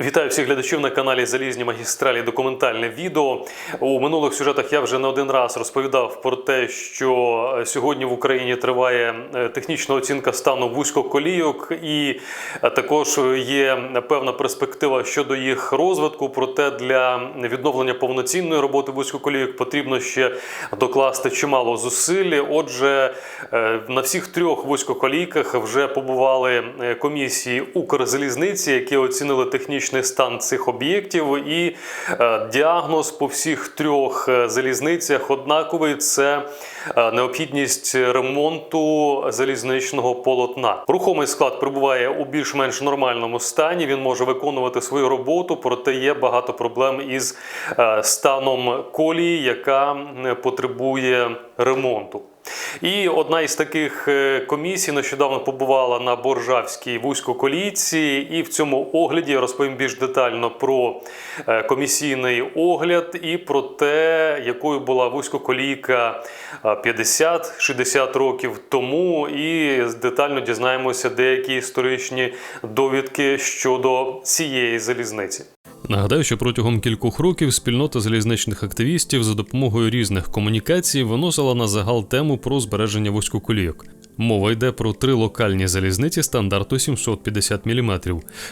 Вітаю всіх глядачів на каналі Залізні магістралі. Документальне відео. У минулих сюжетах я вже не один раз розповідав про те, що е, сьогодні в Україні триває е, технічна оцінка стану вузькоколійок, і е, також є певна перспектива щодо їх розвитку. Проте для відновлення повноцінної роботи вузькоколійок потрібно ще докласти чимало зусиль. Отже, на всіх трьох вузькоколійках вже побували комісії Укрзалізниці, які оцінили технічний стан цих об'єктів. І е, діагноз по всіх трьох е, залізницях однаковий: це е, необхідність ремонту залізничного полотна. Рухомий склад перебуває у більш-менш нормальному стані. Він може виконувати свою роботу, проте є багато проблем із станом колії, яка потребує ремонту. І одна із таких е, комісій нещодавно побувала на Боржавській вузькоколійці, і в цьому огляді я розповім більш детально про е, комісійний огляд і про те, якою була вузькоколійка е, 50-60 років тому, і детально дізнаємося деякі історичні довідки щодо цієї залізниці. Нагадаю, що протягом кількох років спільнота залізничних активістів за допомогою різних комунікацій виносила на загал тему про збереження вузькоколійок. Мова йде про три локальні залізниці стандарту 750 мм: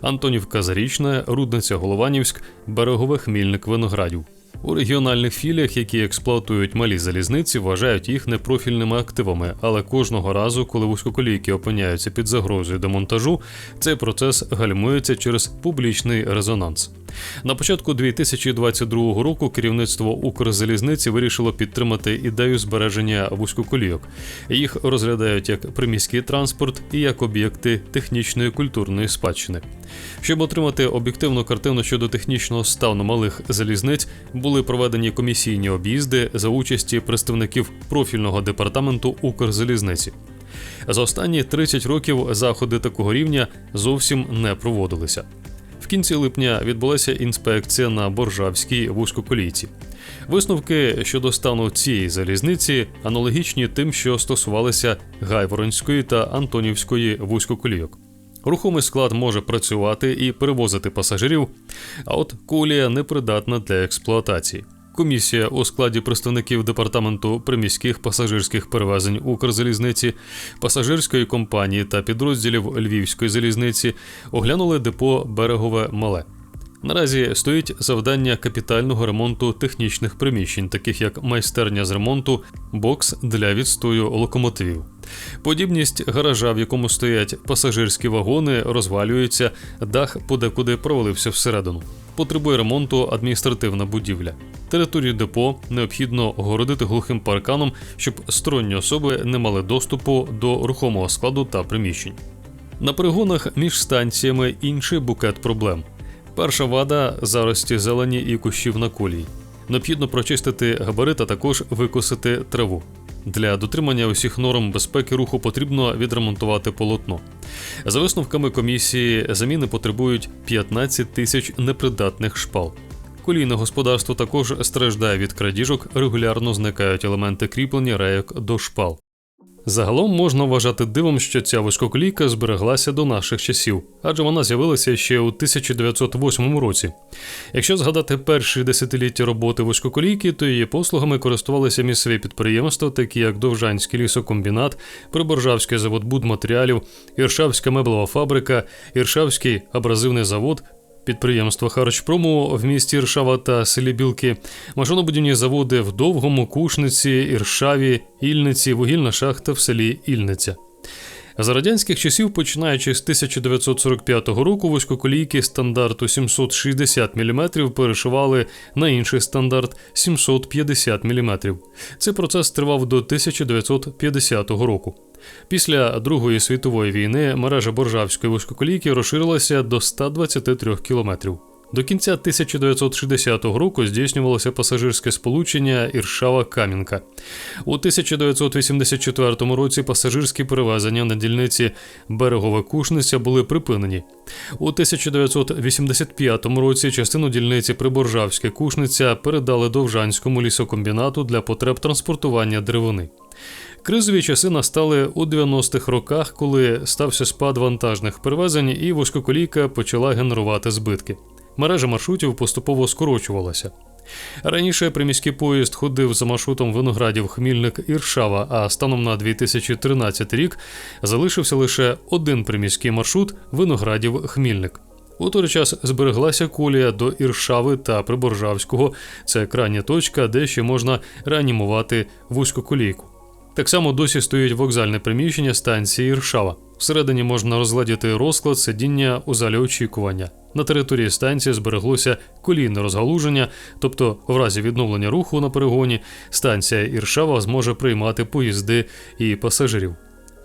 Антонівка Зарічна, Рудниця Голованівськ, Берегове Хмільник Виноградів. У регіональних філіях, які експлуатують малі залізниці, вважають їх непрофільними активами, але кожного разу, коли вузькоколійки опиняються під загрозою демонтажу, цей процес гальмується через публічний резонанс. На початку 2022 року керівництво Укрзалізниці вирішило підтримати ідею збереження вузькоколійок. Їх розглядають як приміський транспорт і як об'єкти технічної культурної спадщини. Щоб отримати об'єктивну картину щодо технічного стану малих залізниць, були проведені комісійні об'їзди за участі представників профільного департаменту Укрзалізниці. За останні 30 років заходи такого рівня зовсім не проводилися. В кінці липня відбулася інспекція на Боржавській вузькоколійці. Висновки щодо стану цієї залізниці аналогічні тим, що стосувалися Гайворонської та Антонівської вузькоколійок. Рухомий склад може працювати і перевозити пасажирів, а от колія непридатна для експлуатації. Комісія у складі представників департаменту приміських пасажирських перевезень Укрзалізниці, пасажирської компанії та підрозділів Львівської залізниці оглянули депо Берегове Мале. Наразі стоїть завдання капітального ремонту технічних приміщень, таких як майстерня з ремонту, бокс для відстою локомотивів. Подібність гаража, в якому стоять пасажирські вагони, розвалюється, дах подекуди провалився всередину. Потребує ремонту адміністративна будівля. Територію депо необхідно огородити глухим парканом, щоб сторонні особи не мали доступу до рухомого складу та приміщень. На перегонах між станціями інший букет проблем. Перша вада зарості зелені і кущів на колії. Необхідно прочистити габарит, а також викосити траву. Для дотримання усіх норм безпеки руху потрібно відремонтувати полотно. За висновками комісії, заміни потребують 15 тисяч непридатних шпал. Колійне господарство також страждає від крадіжок, регулярно зникають елементи кріплення рейок до шпал. Загалом можна вважати дивом, що ця вузькоколійка збереглася до наших часів, адже вона з'явилася ще у 1908 році. Якщо згадати перші десятиліття роботи вузькоколійки, то її послугами користувалися місцеві підприємства, такі як Довжанський лісокомбінат, Приборжавський завод будматеріалів, Іршавська меблева фабрика, Іршавський абразивний завод, підприємства Харчпрому в місті Іршава та селі Білки, машинобудівні заводи в Довгому, Кушниці, Іршаві, Ільниці, вугільна шахта в селі Ільниця. За радянських часів, починаючи з 1945 року, вузькоколійки стандарту 760 мм перешивали на інший стандарт 750 мм. Цей процес тривав до 1950 року. Після Другої світової війни мережа Боржавської вузькоколійки розширилася до 123 кілометрів. До кінця 1960 року здійснювалося пасажирське сполучення Іршава-Кам'янка. У 1984 році пасажирські перевезення на дільниці Берегова Кушниця були припинені. У 1985 році частину дільниці Приборжавська Кушниця передали Довжанському лісокомбінату для потреб транспортування деревини. Кризові часи настали у 90-х роках, коли стався спад вантажних перевезень, і вузькоколійка почала генерувати збитки. Мережа маршрутів поступово скорочувалася. Раніше приміський поїзд ходив за маршрутом виноградів Хмільник Іршава, а станом на 2013 рік залишився лише один приміський маршрут виноградів Хмільник. У той час збереглася колія до Іршави та Приборжавського. Це крайня точка, де ще можна реанімувати вузькоколійку. Так само досі стоїть вокзальне приміщення станції Іршава. Всередині можна розглядіти розклад сидіння у залі очікування. На території станції збереглося колійне розгалуження, тобто, в разі відновлення руху на перегоні, станція Іршава зможе приймати поїзди і пасажирів.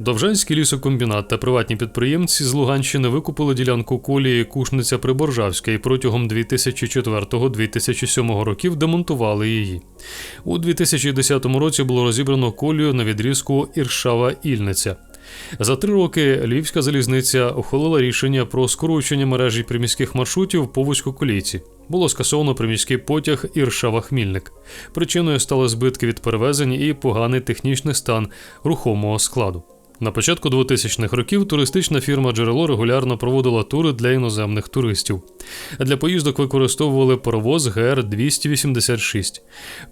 Довжанський лісокомбінат та приватні підприємці з Луганщини викупили ділянку колії Кушниця Приборжавська і протягом 2004-2007 років демонтували її. У 2010 році було розібрано колію на відрізку Іршава-Ільниця. За три роки Львівська залізниця ухвалила рішення про скорочення мережі приміських маршрутів по вузькоколійці. Було скасовано приміський потяг Іршава-Хмільник. Причиною стали збитки від перевезень і поганий технічний стан рухомого складу. На початку 2000-х років туристична фірма Джерело регулярно проводила тури для іноземних туристів. Для поїздок використовували паровоз ГР-286.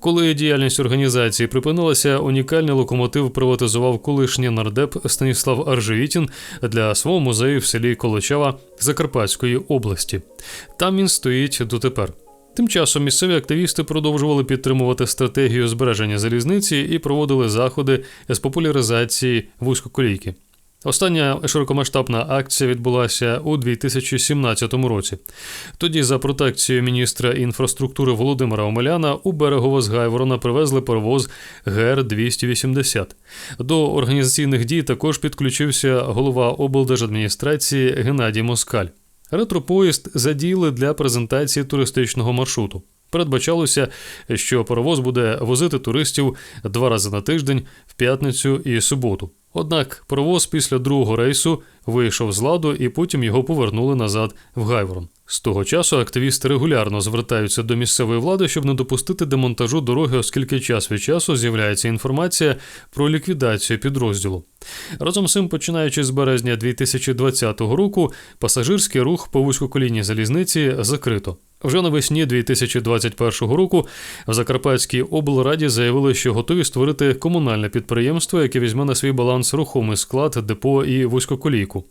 Коли діяльність організації припинилася, унікальний локомотив приватизував колишній нардеп Станіслав Аржевітін для свого музею в селі Колочава Закарпатської області. Там він стоїть дотепер. Тим часом місцеві активісти продовжували підтримувати стратегію збереження залізниці і проводили заходи з популяризації вузькоколійки. Остання широкомасштабна акція відбулася у 2017 році. Тоді, за протекцією міністра інфраструктури Володимира Омеляна, у берегово з Гайворона привезли паровоз ГР-280. До організаційних дій також підключився голова облдержадміністрації Геннадій Москаль. Ретропоїзд задіяли для презентації туристичного маршруту. Передбачалося, що паровоз буде возити туристів два рази на тиждень в п'ятницю і суботу. Однак паровоз після другого рейсу вийшов з ладу і потім його повернули назад в Гайворон. З того часу активісти регулярно звертаються до місцевої влади, щоб не допустити демонтажу дороги, оскільки час від часу з'являється інформація про ліквідацію підрозділу. Разом з цим, починаючи з березня 2020 року, пасажирський рух по вузькоколійній залізниці закрито. Вже навесні 2021 року в Закарпатській облраді заявили, що готові створити комунальне підприємство, яке візьме на свій баланс рухомий склад, депо і вузькоколійку.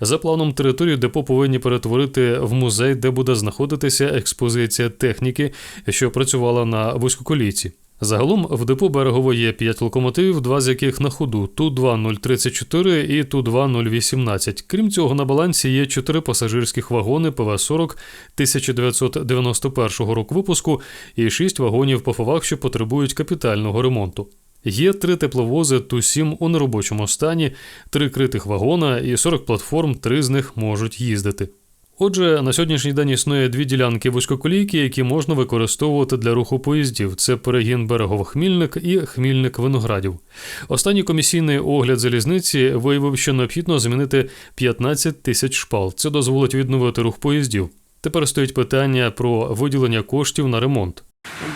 За планом територію депо повинні перетворити в музей, де буде знаходитися експозиція техніки, що працювала на вузькоколійці. Загалом в депо берегово є 5 локомотивів, два з яких на ходу Ту-2-034 і Ту-2-018. Крім цього, на балансі є 4 пасажирських вагони ПВ-40 1991 року випуску і 6 вагонів по фавах, що потребують капітального ремонту. Є три тепловози Ту-7 у неробочому стані, три критих вагона і 40 платформ, три з них можуть їздити. Отже, на сьогоднішній день існує дві ділянки вузькоколійки, які можна використовувати для руху поїздів. Це перегін Берегов-Хмільник і Хмільник-Виноградів. Останній комісійний огляд залізниці виявив, що необхідно замінити 15 тисяч шпал. Це дозволить відновити рух поїздів. Тепер стоїть питання про виділення коштів на ремонт.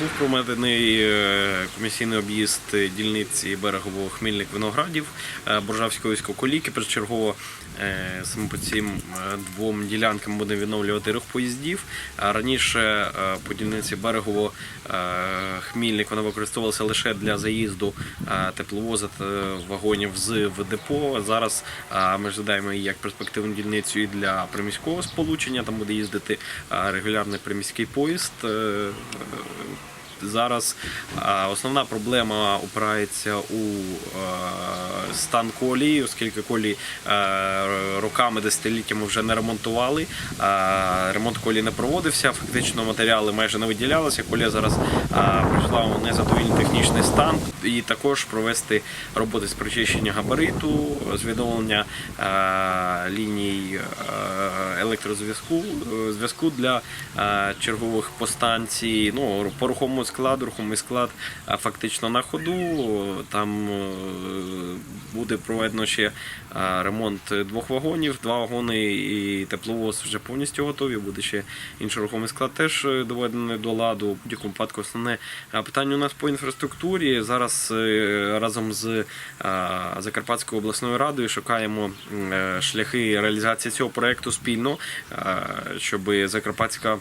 Був проведений е, комісійний об'їзд дільниці берегово Хмільник Виноградів е, Боржавської військової Першочергово е, саме по цим двом ділянкам буде відновлювати рух поїздів. Раніше по дільниці берегово Хмільник вона використовувалася лише для заїзду тепловоза та вагонів з в депо. Зараз ми розглядаємо її як перспективну дільницю і для приміського сполучення. Там буде їздити регулярний приміський поїзд. Amen. Зараз основна проблема опирається у е, стан колії, оскільки колії е, роками, десятиліттями вже не ремонтували. Е, ремонт колії не проводився, фактично матеріали майже не виділялися. Колія зараз прийшла у незадовільний технічний стан, і також провести роботи з причищення габариту, з відновлення ліній електрозв'язку зв'язку для чергових постанцій. Ну, по рухомому складу, рухомий склад фактично на ходу. Там е, буде проведено ще е, ремонт двох вагонів, два вагони і тепловоз вже повністю готові. Буде ще інший рухомий склад теж е, доведений до ладу. У будь-якому випадку основне питання у нас по інфраструктурі. Зараз разом з Закарпатською обласною радою шукаємо шляхи реалізації цього проекту спільно, щоб Закарпатська.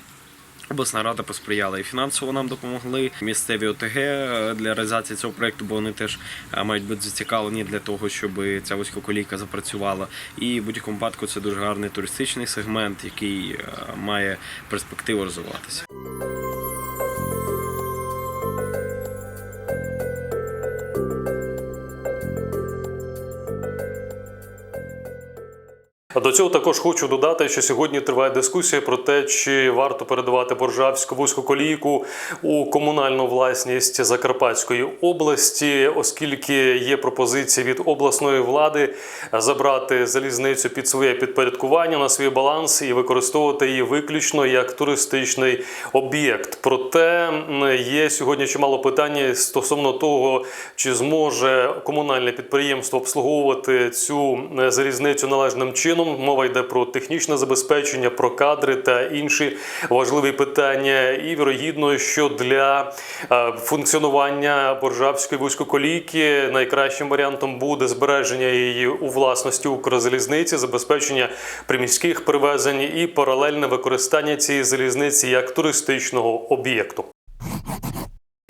Обласна рада посприяла і фінансово нам допомогли. Місцеві ОТГ е, для реалізації цього проекту, бо вони теж е, мають бути зацікавлені для того, щоб ця вузькоколійка запрацювала. І в будь-якому випадку це дуже гарний туристичний сегмент, який е, має перспективу розвиватися. До цього також хочу додати, що сьогодні триває дискусія про те, чи варто передавати Боржавську вузьку колійку у комунальну власність Закарпатської області, оскільки є пропозиція від обласної влади забрати залізницю під своє підпорядкування на свій баланс і використовувати її виключно як туристичний об'єкт. Проте є сьогодні чимало питань стосовно того, чи зможе комунальне підприємство обслуговувати цю залізницю належним чином. Мова йде про технічне забезпечення, про кадри та інші важливі питання. І вірогідно, що для е, функціонування боржавської вузькоколійки найкращим варіантом буде збереження її у власності Укрзалізниці, забезпечення приміських перевезень і паралельне використання цієї залізниці як туристичного об'єкту.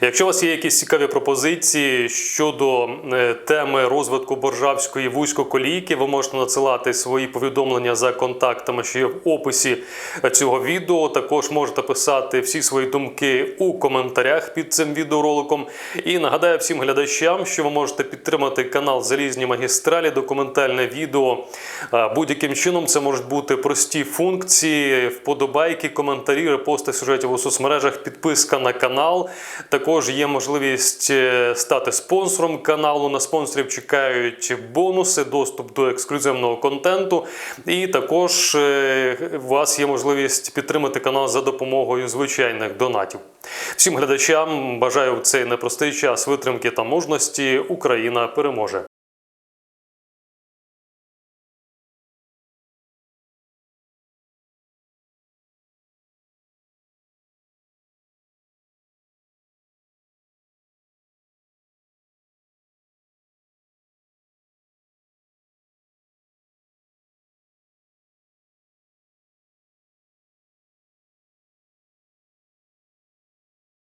Якщо у вас є якісь цікаві пропозиції щодо е, теми розвитку боржавської вузькоколійки, ви можете надсилати свої повідомлення за контактами, що є в описі цього відео. Також можете писати всі свої думки у коментарях під цим відеороликом. І нагадаю всім глядачам, що ви можете підтримати канал Залізні магістралі, документальне відео е, будь-яким чином. Це можуть бути прості функції, вподобайки, коментарі, репости сюжетів у соцмережах, підписка на канал. Також є можливість е, стати спонсором каналу. На спонсорів чекають бонуси, доступ до ексклюзивного контенту. І також е, у вас є можливість підтримати канал за допомогою звичайних донатів. Всім глядачам бажаю в цей непростий час витримки та мужності. Україна переможе!